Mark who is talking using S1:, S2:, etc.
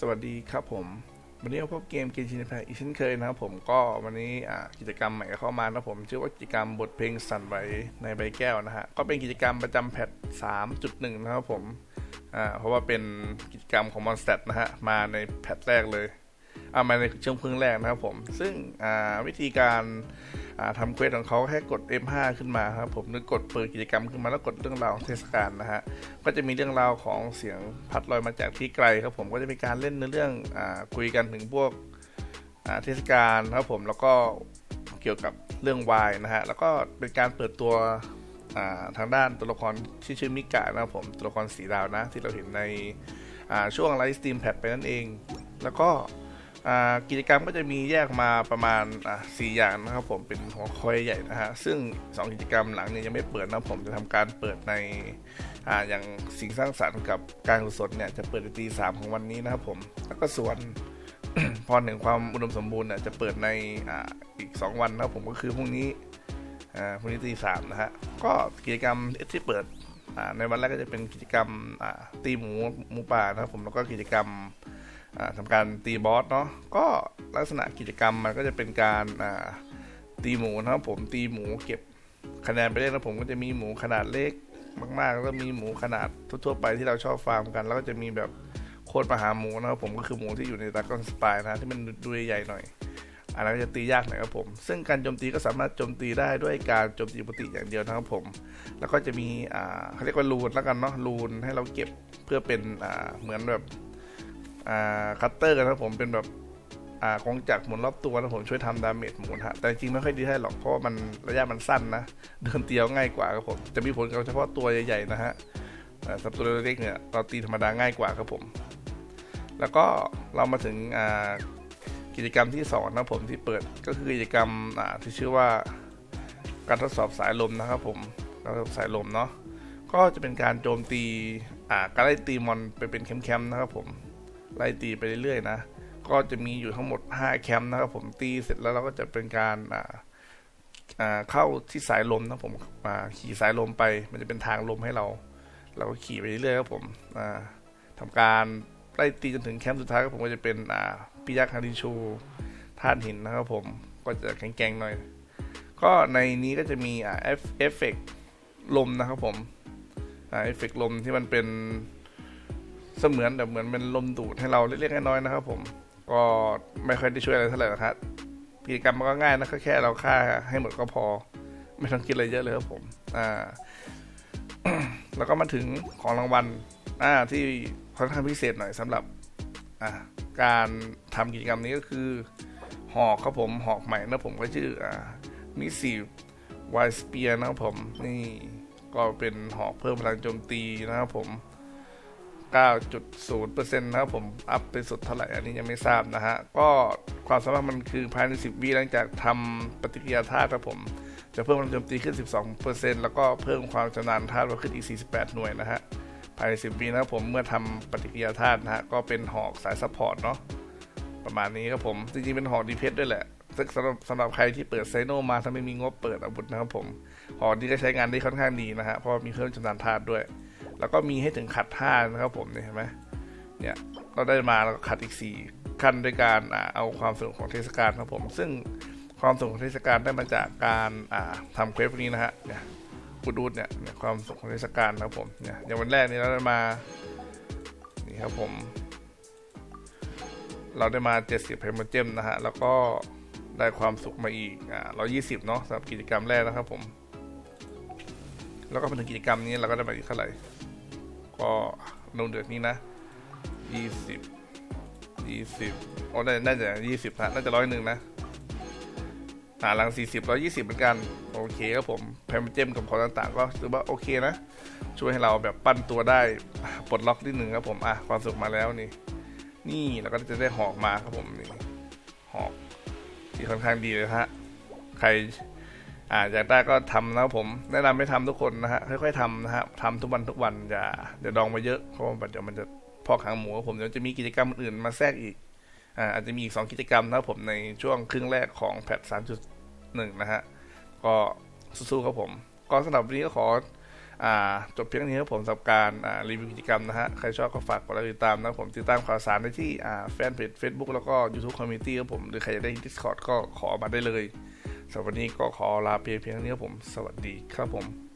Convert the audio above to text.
S1: สวัสดีครับผม วันนี้เราพบเกมเกมชินแพอีกเช่นเคยนะครับผมก็วันนี้กิจกรรมใหม่เข้ามานะผมชื่อว่ากิจกรรมบทเพลงสั่นไหวในใบแก้วนะฮะก็เป็นกิจกรรมประจำแพท 3.1 นะครับผมอ่าเพราะว่าเป็นกิจกรรมของมอนสเตนะฮะมาในแพทแรกเลยเอามาในช่วงพึ่งแรกนะครับผม ซึ่งวิธีการ ทำเควสของเขาแค่กด F5 ขึ้นมาครับผมหรือกดเปิดกิจกรรมขึ้นมาแล้วกดเรื่องราวของเทศกาลนะฮะก็จะมีเรื่องราวของเสียงพัดลอยมาจากที่ไกลครับผมก็จะมีการเล่นในเรื่องอคุยกันถึงพวกเทศกาลครับผมแล้วก็เกี่ยวกับเรื่องวายนะฮะแล้วก็เป็นการเปิดตัวทางด้านตัวละครที่ชื่อมิกะนะครับผมตัวละครสีดาวนะที่เราเห็นในช่วงไลฟ์สตรีมแพทไปนั่นเอง แล้วก็ กิจกรรมก็จะมีแยกมาประมาณสี่อย่างนะครับผมเป็นหัวข้อใหญ่นะฮะซึ่งสองกิจกรรมหลังเนี่ยยังไม่เปิดนะผมจะทำการเปิดในออย่างสิ่งสร้างสรรค์กับการกุศลเนี่ยจะเปิดในตีสามของวันนี้นะครับผมแล้วก็ส่วนพรแห่งความอุดมสมบูรณ์เนี่ยจะเปิดในออีก 2 วันนะครับผมก็คือพรุ่งนี้พรุ่งนี้ตีสามนะฮะก็กิจกรรมที่เปิดในวันแรกก็จะเป็นกิจกรรมตีหมูหมูป่านะครับผมแล้วก็กิจกรรม ทำการตีบอสเนาะก็ลักษณะกิจกรรมมันก็จะเป็นการตีหมูนะครับผมตีหมูเก็บคะแนนไปเรื่อยนะผมก็จะมีหมูขนาดเล็กมากๆแล้วมีหมูขนาดทั่วๆไปที่เราชอบฟาร์มกัน แล้วก็จะมีแบบโคตรมหาหมูนะครับผมก็คือหมูที่อยู่ในตากอนสปายนะที่มันดูใหญ่หน่อยอันนั้นก็จะตียากหน่อยครับผม ซึ่งการโจมตีก็สามารถโจมตีได้ด้วยการโจมตีปกติอย่างเดียวนะครับผม แล้วก็จะมีอ่าเขาเรียกว่ารูนแล้วกันเนาะรูนให้เราเก็บเพื่อเป็นเหมือนแบบ คัตเตอร์นะครับผมเป็นแบบอ่ากงจักรหมุนรอบตัวนะผมช่วยทำดาเมจหมุนฮะแต่จริงไม่ค่อยดีให้หรอกเพราะมันระยะมันสั้นนะ เดินเตียวง่ายกว่าครับผมจะมีผลกับเฉพาะตัวใหญ่ๆนะฮะสำหรับตัวเล็กเนี่ยเราตีธรรมดาง่ายกว่าครับผม แล้วก็เรามาถึงกิจกรรมที่สองนะผมที่เปิดก็คือกิจกรรมที่ชื่อว่าการทดสอบสายลมนะครับผมการทดสอบสายลมเนาะก็จะเป็นการโจมตีการไล่ตีมอนไปเป็นแคมป์ๆนะครับผม ไล่ตีไปเรื่อยๆนะ ก็จะมีอยู่ทั้งหมด 5 แคมป์นะครับผมตีเสร็จแล้วเราก็จะเป็นการอ่าเข้าที่สายลมนะผมอ่าขี่สายลมไป มันจะเป็นทางลมให้เรา เราก็ขี่ไปเรื่อยๆครับผมอ่าทำการไล่ตีจนถึงแคมป์สุดท้ายครับผมก็จะเป็นปิยักฮาริชูธาตุหินนะครับผมก็จะแข็งๆหน่อย ก็ในนี้ก็จะมีเอฟเอฟเฟกลมนะครับผมเอฟเฟกลมที่มันเป็น สมือนแบบเหมือนเป็นลมดูดให้เราเล็กๆน้อยๆนะครับ ผมก็ไม่ค่อยได้ช่วยอะไรเท่าไหร่นะครับกิจกรรมมันก็ง่ายนะก็แค่เราฆ่าให้หมดก็พอ ไม่ต้องคิดอะไรเยอะเลยครับผม อ่า แล้วก็มาถึงของรางวัลอ่าที่ค่อนข้างพิเศษหน่อยสำหรับ อ่าการทำกิจกรรมนี้ก็คือ หอกครับผมหอกใหม่นะผมก็ชื่ออ่ามิสีไวสเปียนะครับผม นี่ก็เป็นหอกเพิ่มพลังโจมตีนะครับผม 9.0%นะครับผมอัพไปสุดเท่าไหร่อันนี้ยังไม่ทราบนะฮะ ก็ความสามารถมันคือภายใน 10 วิหลังจากทำปฏิกิริยาธาตุครับผม จะเพิ่มพลังโจมตีขึ้น 12%แล้วก็เพิ่มความชำนาญธาตุขึ้นอีก 48 หน่วยนะฮะ ภายใน 10 วินะครับผมเมื่อทำปฏิกิริยาธาตุนะฮะ ก็เป็นหอกสายซัพพอร์ตเนาะประมาณนี้ครับผม จริงๆ เป็นหอกดีเพสด้วยแหละสำหรับสำหรับใครที่เปิดไซโนมาถ้าไม่มีงบเปิดอาวุธนะครับผมหอกนี้ก็ใช้งานได้ค่อนข้างดีนะฮะเพราะมีเพิ่มชำนาญธาตุด้วย แล้วก็มีให้ถึงขัดท่านะครับผมเนี่ยเห็นไหมเนี่ยเราได้มาแล้วก็ขัดอีก 4 ขั้นด้วยการอเอาความสนุกของเทศกาลครับผม ซึ่งความสนุกของเทศกาลได้มาจากการทำเควสพวกนี้นะฮะเนี่ยกูดูดเนี่ยเนี่ยความสนุกของเทศกาลนะครับผมเนี่ยอย่างวันแรกนี้เราได้มานี่ครับผม เราได้มา 70เพมเจมนะฮะแล้วก็ได้ความสุขมาอีกอ่า120 เนาะสำหรับกิจกรรมแรกนะครับผม แล้วก็มาถึงกิจกรรมนี้เราก็ได้มาอีกเท่าไหร่ ก็ลงเดือนนี้นะยี่สิบยี่สิบโอ้ได้น่าจะยี่สิบนะน่าจะร้อยหนึ่งนะหาหลังสี่สิบร้อยยี่สิบเหมือนกัน โอเคครับผมแพมเจมกับของต่างๆ ก็ถือว่าโอเคนะ ช่วยให้เราแบบปั้นตัวได้ปลดล็อกนิดหนึ่งครับผมอะความสุขมาแล้วนี่ นี่เราก็จะได้หอกมาครับผมนี่หอกที่ค่อนข้างดีเลยฮะใคร อ่าอยากได้ก็ทำนะผมแนะนำให้ทำทุกคนนะฮะค่อยๆทำนะฮะทำทุกวันทุกวันอย่าอย่าดองไปเยอะเพราะว่าเดี๋ยวมันจะพอกหางหมูผมเดี๋ยวจะมีกิจกรรมอื่นมาแทรกอีกอ่าอาจจะมีอีกสองกิจกรรมนะผมในช่วงครึ่งแรกของแพทสามจุดหนึ่งนะฮะก็สู้ๆครับผมก็สำหรับวันนี้ก็ขอจบเพียงนี้ครับผมสำหรับการรีวิวกิจกรรมนะฮะ ใครชอบก็ฝากกดไลค์ติดตามนะผมติดตามข่าวสารได้ที่แฟนเพจ Facebook แล้วก็ยูทูบคอมมิชชั่นครับผม หรือใครอยากได้ Discord ก็ขอมาได้เลย สำหรับวันนี้ก็ขอลาเพียงเพียงนี้ครับผม สวัสดีครับผม